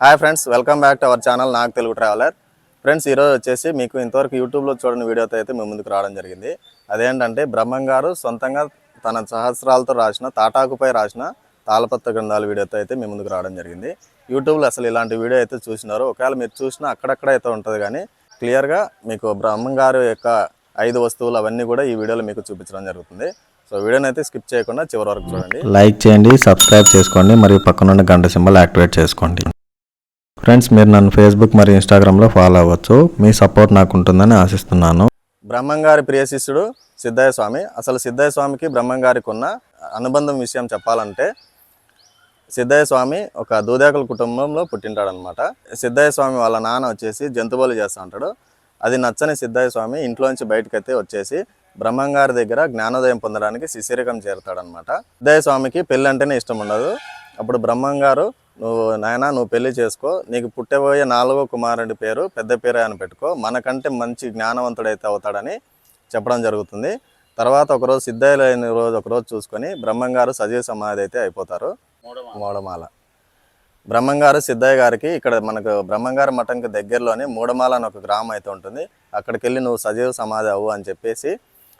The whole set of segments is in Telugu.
Hi friends welcome back to our channel నాకు తెలుగు ట్రావెలర్ ఫ్రెండ్స్ ఈరోజు వచ్చేసి మీకు ఇంతవరకు యూట్యూబ్లో చూడని వీడియోతో అయితే మేము ముందుకు రావడం జరిగింది. అదేంటంటే బ్రహ్మం గారు సొంతంగా తన సహస్రాలతో రాసిన తాటాకుపై రాసిన తాళపత్ర గ్రంథాల వీడియోతో అయితే మేము ముందుకు రావడం జరిగింది. యూట్యూబ్లో అసలు ఇలాంటి వీడియో అయితే చూసినారు. ఒకవేళ మీరు చూసినా అక్కడక్కడ అయితే ఉంటుంది కానీ క్లియర్గా మీకు బ్రహ్మం గారు యొక్క ఐదు వస్తువులు అవన్నీ కూడా ఈ వీడియోలో మీకు చూపించడం జరుగుతుంది. సో వీడియోని అయితే స్కిప్ చేయకుండా చివరి వరకు చూడండి. లైక్ చేయండి సబ్స్క్రైబ్ చేసుకోండి మరియు పక్కనున్న గంట సింబల్ యాక్టివేట్ చేసుకోండి. ఫ్రెండ్స్ మీరు నన్ను ఫేస్బుక్ మరియు ఇన్స్టాగ్రామ్లో ఫాలో అవ్వచ్చు. మీ సపోర్ట్ నాకు ఉంటుందని ఆశిస్తున్నాను. బ్రహ్మంగారి ప్రియ శిష్యుడు సిద్ధయ్య స్వామి. అసలు సిద్ధయ్య స్వామికి బ్రహ్మంగారికి ఉన్న అనుబంధం విషయం చెప్పాలంటే సిద్ధయ్య స్వామి ఒక దూదేకుల కుటుంబంలో పుట్టింటాడనమాట సిద్ధయ్య స్వామి వాళ్ళ నాన్న వచ్చేసి జంతుబలి చేస్తూ ఉంటాడు. అది నచ్చని సిద్ధయ్య స్వామి ఇంట్లోంచి బయటకైతే వచ్చేసి బ్రహ్మంగారి దగ్గర జ్ఞానోదయం పొందడానికి శిశిరికం చేరుతాడనమాట సిద్ధయ్య స్వామికి పెళ్ళి అంటేనే ఇష్టం ఉండదు అప్పుడు బ్రహ్మంగారు నువ్వు నాయనా నువ్వు పెళ్ళి చేసుకో. నీకు పుట్టబోయే నాలుగో కుమారుడి పేరు పెద్ద పేరే అని పెట్టుకో. మనకంటే మంచి జ్ఞానవంతుడైతే అవుతాడని చెప్పడం జరుగుతుంది. తర్వాత ఒకరోజు సిద్ధయ్య లేని రోజు ఒకరోజు చూసుకొని బ్రహ్మంగారు సజీవ సమాధి అయితే అయిపోతారు. మూడమాల. బ్రహ్మంగారు సిద్ధయ్య గారికి ఇక్కడ మనకు బ్రహ్మంగారు మఠంకి దగ్గరలోనే మూడమాల అని ఒక గ్రామం అయితే ఉంటుంది. అక్కడికి వెళ్ళి నువ్వు సజీవ సమాధి అవ్వు అని చెప్పేసి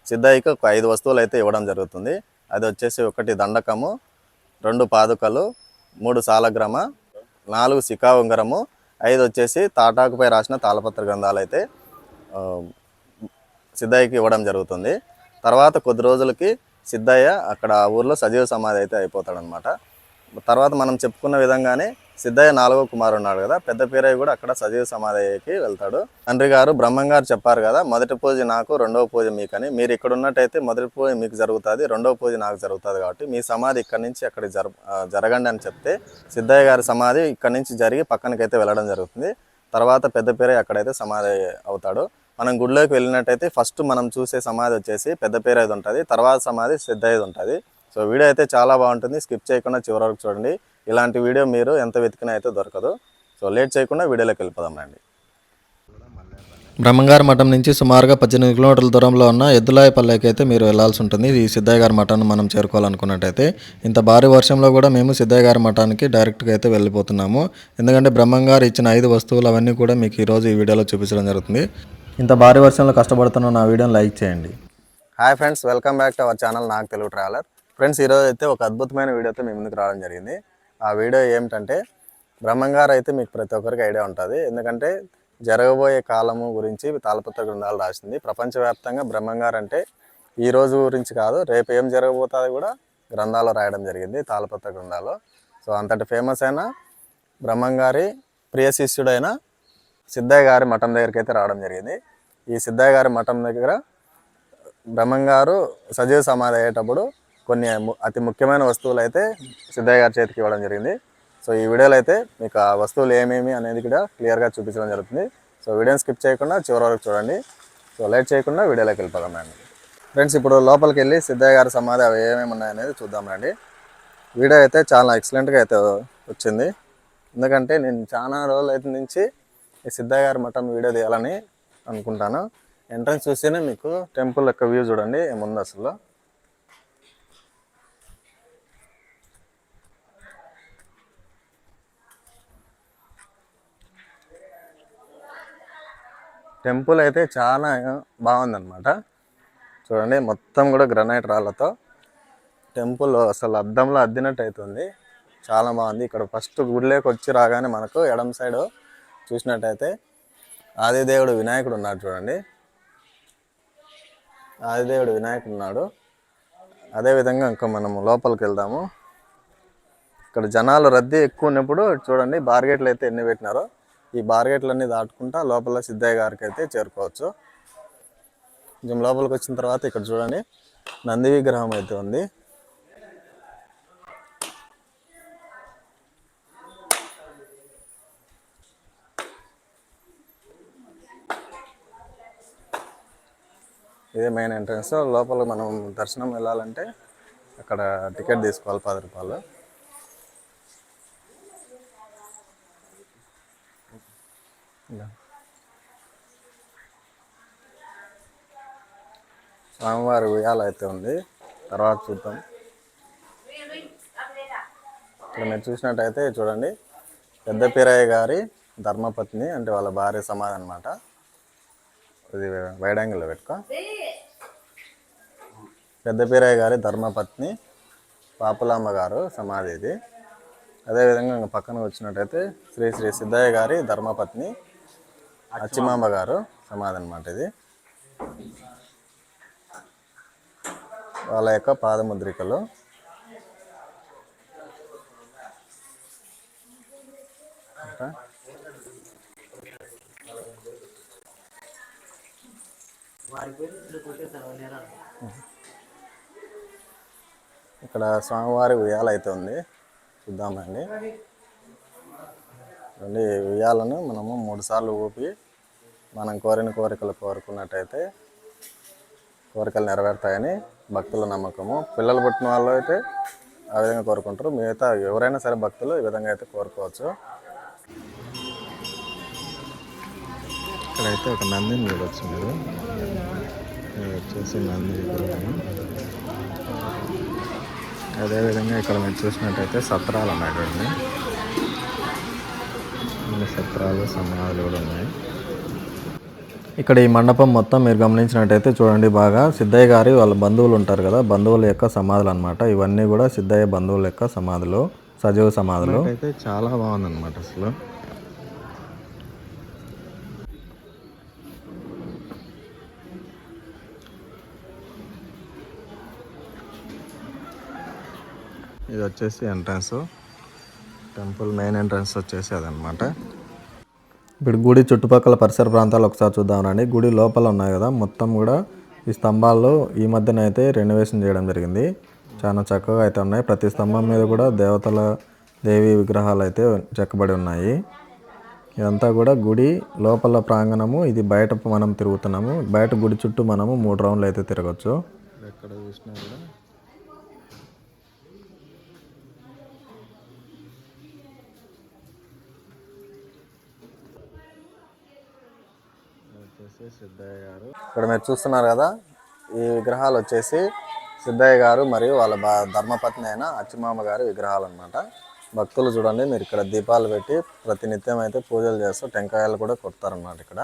సిద్ధయ్యకి ఒక ఐదు వస్తువులు అయితే ఇవ్వడం జరుగుతుంది. అది వచ్చేసి ఒకటి దండకము రెండు పాదుకలు మూడు సాలగ్రామ నాలుగు సికా ఉంగరము ఐదు వచ్చేసి తాటాకుపై రాసిన తాళపత్ర గ్రంథాలు అయితే సిద్ధయ్యకి ఇవ్వడం జరుగుతుంది. తర్వాత కొద్ది రోజులకి సిద్ధయ్య అక్కడ ఆ ఊర్లో సజీవ సమాధి అయితే అయిపోతాడనమాట తర్వాత మనం చెప్పుకున్న విధంగానే సిద్ధయ్య నాలుగో కుమారు ఉన్నాడు కదా పెద్ద పేరయ్య కూడా అక్కడ సజీవ సమాధికి వెళ్తాడు. తండ్రి గారు బ్రహ్మం గారు చెప్పారు కదా మొదటి పూజ నాకు రెండవ పూజ మీకని. మీరు ఇక్కడ ఉన్నట్టయితే మొదటి పూజ మీకు జరుగుతుంది రెండవ పూజ నాకు జరుగుతుంది కాబట్టి మీ సమాధి ఇక్కడ నుంచి అక్కడ జర జరగండి అని చెప్తే సిద్ధయ్య గారి సమాధి ఇక్కడ నుంచి జరిగి పక్కనకైతే వెళ్ళడం జరుగుతుంది. తర్వాత పెద్ద పేరయ్య అక్కడైతే సమాధి అవుతాడు. మనం గుడిలోకి వెళ్ళినట్టయితే ఫస్ట్ మనం చూసే సమాధి వచ్చేసి పెద్ద పేరేది ఉంటుంది తర్వాత సమాధి సిద్ధయ్యది ఉంటుంది. సో వీడియో అయితే చాలా బాగుంటుంది. స్కిప్ చేయకుండా చివరి వరకు చూడండి. ఇలాంటి వీడియో మీరు ఎంత వెతికినా అయితే దొరకదు. సో లేట్ చేయకుండా వీడియోలోకి వెళ్ళిపోదాం రండి. బ్రహ్మంగారి మఠం నుంచి సుమారుగా పద్దెనిమిది కిలోమీటర్ల దూరంలో ఉన్న ఎద్దులాయపల్లెకి అయితే మీరు వెళ్ళాల్సి ఉంటుంది. ఈ సిద్ధయ్య గారి మఠాన్ని మనం చేరుకోవాలనుకున్నట్టయితే. ఇంత భారీ వర్షంలో కూడా మేము సిద్ధయ్య గారి మఠానికి డైరెక్ట్గా అయితే వెళ్ళిపోతున్నాము. ఎందుకంటే బ్రహ్మంగారు ఇచ్చిన ఐదు వస్తువులు అవన్నీ కూడా మీకు ఈరోజు ఈ వీడియోలో చూపించడం జరుగుతుంది. ఇంత భారీ వర్షంలో కష్టపడుతున్న నా వీడియోని లైక్ చేయండి. Hi friends welcome back to our channel నాకు తెలుగు ట్రావెలర్ ఫ్రెండ్స్ ఈరోజు అయితే ఒక అద్భుతమైన వీడియోతో మీ ముందుకు రావడం జరిగింది. ఆ వీడియో ఏమిటంటే బ్రహ్మంగారు అయితే మీకు ప్రతి ఒక్కరికి ఐడియా ఉంటుంది. ఎందుకంటే జరగబోయే కాలము గురించి తాళపత్ర గ్రంథాలు రాసింది. ప్రపంచవ్యాప్తంగా బ్రహ్మంగారు అంటే ఈ రోజు గురించి కాదు రేపు ఏం జరగబోతుంది కూడా గ్రంథాలు రాయడం జరిగింది తాళపత్ర గ్రంథాలు సో అంతటి ఫేమస్ అయిన బ్రహ్మంగారి ప్రియ శిష్యుడైన సిద్ధయ్య గారి మఠం దగ్గరికి అయితే రావడం జరిగింది. ఈ సిద్ధయ్య గారి మఠం దగ్గర బ్రహ్మంగారు సజీవ సమాధి అయ్యేటప్పుడు కొన్ని ము- అతి ముఖ్యమైన వస్తువులు అయితే సిద్ధయ్య గారి చేతికి ఇవ్వడం జరిగింది. సో ఈ వీడియోలో అయితే మీకు ఆ వస్తువులు ఏమేమి అనేది కూడా క్లియర్గా చూపించడం జరుగుతుంది. సో వీడియోని స్కిప్ చేయకుండా చివరి వరకు చూడండి. సో లేట్ చేయకుండా వీడియోలోకి వెళ్ళిపోదాం రండి. ఫ్రెండ్స్ ఇప్పుడు లోపలికి వెళ్ళి సిద్ధయ్య గారి సమాధి అవి ఏమేమి ఉన్నాయనేది చూద్దాం రండి. వీడియో అయితే చాలా ఎక్సలెంట్గా అయితే వచ్చింది. ఎందుకంటే నేను చాలా రోజుల అయితే నుంచి ఈ సిద్ధయ్య గారి మఠం వీడియో తీయాలని అనుకుంటాను. ఎంట్రన్స్ చూస్తేనే మీకు టెంపుల్ యొక్క వ్యూ చూడండి. ఏముంది అసలు? టెంపుల్ అయితే చాలా బాగుందన్నమాట. చూడండి మొత్తం కూడా గ్రనైట్ రాళ్ళతో టెంపుల్ అసలు అద్దంలో అద్దినట్టు అవుతుంది చాలా బాగుంది. ఇక్కడ ఫస్ట్ గుడిలోకి వచ్చి రాగానే మనకు ఎడమ సైడ్ చూసినట్టయితే ఆదిదేవుడు వినాయకుడు ఉన్నాడు చూడండి. ఆదిదేవుడు వినాయకుడు ఉన్నాడు. అదేవిధంగా ఇంకా మనం లోపలికి వెళ్దాము. ఇక్కడ జనాలు రద్దీ ఎక్కువ ఉన్నప్పుడు చూడండి బార్గేట్లు అయితే ఎన్ని పెట్టినారో. ఈ బార్గేట్లన్నీ దాటుకుంటా లోపల సిద్ధయ్య గారికి అయితే చేరుకోవచ్చు. కొంచెం లోపలికి వచ్చిన తర్వాత ఇక్కడ చూడండి నంది విగ్రహం అయితే ఉంది. ఇదే మెయిన్ ఎంట్రన్స్ లోపల మనం దర్శనం వెళ్ళాలంటే అక్కడ టికెట్ తీసుకోవాలి పది రూపాయలు. స్వామివారి ఉయ్యాల అయితే ఉంది. తర్వాత చూద్దాం. ఇక్కడ మీరు చూసినట్టయితే చూడండి పెద్ద పీరయ్య గారి ధర్మపత్ని అంటే వాళ్ళ భార్య సమాధి అనమాట ఇది వైడ్ యాంగిల్లో పెట్టుకో. పెద్ద పీరయ్య గారి ధర్మపత్ని పాపులమ్మ గారు సమాధి ఇది. అదేవిధంగా ఇంకా పక్కన వచ్చినట్టయితే శ్రీ శ్రీ సిద్ధయ్య గారి ధర్మపత్ని అచ్చిమాంబ గారు సమాధి అనమాట ఇది. వాళ్ళ యొక్క పాదముద్రికలు. ఇక్కడ స్వామివారి ఉయ్యాల అయితే ఉంది. చూద్దామండి రెండు ఉయ్యాలను మనము మూడు సార్లు ఊపి మనం కోరిన కోరికలు కోరుకున్నట్టయితే కోరికలు నెరవేరుతాయని భక్తుల నమ్మకము. పిల్లలు పుట్టిన వాళ్ళు అయితే ఆ విధంగా కోరుకుంటారు. మిగతా ఎవరైనా సరే భక్తులు ఈ విధంగా అయితే కోరుకోవచ్చు. ఇక్కడైతే ఒక నందిని చూడొచ్చు మీరు వచ్చేసి నంది అదేవిధంగా ఇక్కడ మీరు చూసినట్టయితే సత్రాలు ఉన్నాయి. చూడండి సత్రాలు సమాధులు కూడా ఉన్నాయి. ఇక్కడ ఈ మండపం మొత్తం మీరు గమనించినట్టయితే చూడండి బాగా సిద్ధయ్య గారి వాళ్ళ బంధువులు ఉంటారు కదా బంధువుల యొక్క సమాధులు అనమాట ఇవన్నీ కూడా సిద్ధయ్య బంధువుల యొక్క సమాధులు సజీవ సమాధులు. అయితే చాలా బాగుందన్నమాట అసలు. ఇది వచ్చేసి ఎంట్రన్స్ టెంపుల్ మెయిన్ ఎంట్రన్స్ వచ్చేసి అదనమాట ఇప్పుడు గుడి చుట్టుపక్కల పరిసర ప్రాంతాలు ఒకసారి చూద్దామనండి గుడి లోపల ఉన్నాయి కదా మొత్తం కూడా ఈ స్తంభాల్లో ఈ మధ్యన అయితే రెనోవేషన్ చేయడం జరిగింది. చాలా చక్కగా అయితే ఉన్నాయి. ప్రతి స్తంభం మీద కూడా దేవతల దేవి విగ్రహాలు అయితే చెక్కబడి ఉన్నాయి. ఇదంతా కూడా గుడి లోపల ప్రాంగణము ఇది బయట మనం తిరుగుతున్నాము. బయట గుడి చుట్టూ మనము మూడు రౌండ్లు అయితే తిరగచ్చు. ఎక్కడ చూసినా కూడా సిద్ధయ్య గారు ఇక్కడ మీరు చూస్తున్నారు కదా ఈ విగ్రహాలు వచ్చేసి సిద్ధయ్య గారు మరియు వాళ్ళ బా ధర్మపత్ని అయిన అచ్చిమామ గారి విగ్రహాలు అన్నమాట భక్తులు చూడండి మీరు ఇక్కడ దీపాలు పెట్టి ప్రతినిత్యం అయితే పూజలు చేస్తూ టెంకాయలు కూడా కొడతారన్నమాట ఇక్కడ.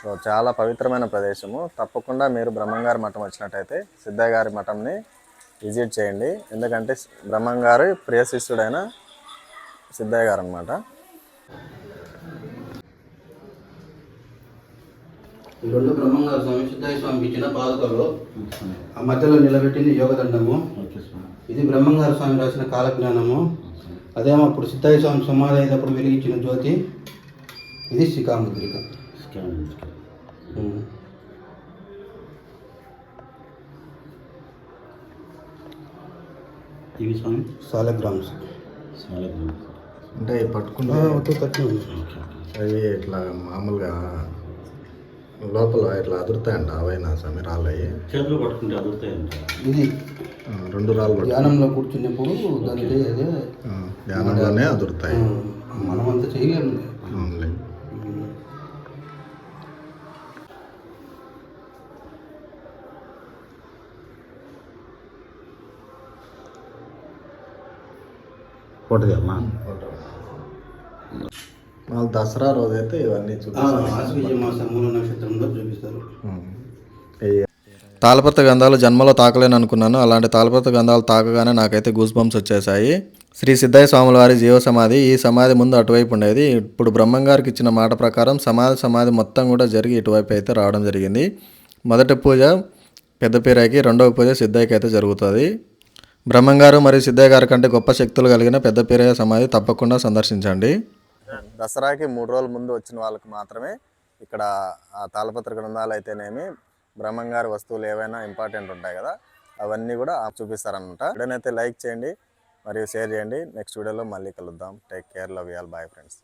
సో చాలా పవిత్రమైన ప్రదేశము. తప్పకుండా మీరు బ్రహ్మంగారి మఠం వచ్చినట్టయితే సిద్ధయ్య గారి మఠంని విజిట్ చేయండి. ఎందుకంటే బ్రహ్మంగారి ప్రియ శిష్యుడైన సిద్ధయ్య గారు అనమాట రెండు బ్రహ్మంగారు స్వామి సిద్ధయ్య స్వామికి ఇచ్చిన పాదుకలు ఆ మధ్యలో నిలబెట్టింది యోగదండము. ఇది బ్రహ్మంగారు స్వామి రాసిన కాలజ్ఞానము. అదేమో అప్పుడు సిద్ధయ్య స్వామి సమాధి అయినప్పుడు వెలిగించిన జ్యోతి. ఇది శిఖాముద్రిక. ఇవి స్వామి? సాలగ్రామ్స్. అంటే పట్టుకుంటే. అవి ఇట్లా మామూలుగా లోపల ఇట్లా అదురుతాయంట అవైనా స్వామి రాళ్ళు అవి చేతులు పట్టుకుంటే అదురుతాయంట. ఇది రెండు రాళ్ళు ధ్యానంలో కూర్చున్నప్పుడు దానికి అదే ధ్యానంలోనే అదురుతాయి. ఆ, మనమంతా చేయలేము. అవునులే. ఉం. ఫోటో. మాకు దసరా రోజైతే ఇవన్నీ మూల నక్షత్రంలో చూపిస్తారు. తాళపత్ర గంధాలు జన్మలో తాకలేను అనుకున్నాను. అలాంటి తాళపత్ర గంధాలు తాకగానే నాకైతే గూస్ బంప్స్ వచ్చేసాయి శ్రీ సిద్ధయ్య స్వాముల వారి జీవ సమాధి ఈ సమాధి ముందు అటువైపు ఉండేది. ఇప్పుడు బ్రహ్మంగారికి ఇచ్చిన మాట ప్రకారం సమాధి సమాధి మొత్తం కూడా జరిగి ఇటువైపు అయితే రావడం జరిగింది. మొదటి పూజ పెద్ద పీరాకి రెండవ పూజ సిద్ధయ్యకి అయితే జరుగుతుంది. బ్రహ్మంగారు మరియు సిద్ధయ్య గారి కంటే గొప్ప శక్తులు కలిగిన పెద్ద పీరయ్య సమాధి తప్పకుండా సందర్శించండి. దసరాకి మూడు రోజుల ముందు వచ్చిన వాళ్ళకి మాత్రమే ఇక్కడ ఆ తాళపత్ర గ్రంథాలు అయితేనేమి బ్రహ్మంగారి వస్తువులు ఏవైనా ఇంపార్టెంట్ ఉంటాయి కదా అవన్నీ కూడా చూపిస్తారనమాట వీడియోనైతే లైక్ చేయండి మరియు షేర్ చేయండి. నెక్స్ట్ వీడియోలో మళ్ళీ కలుద్దాం. Take care love y'all bye friends.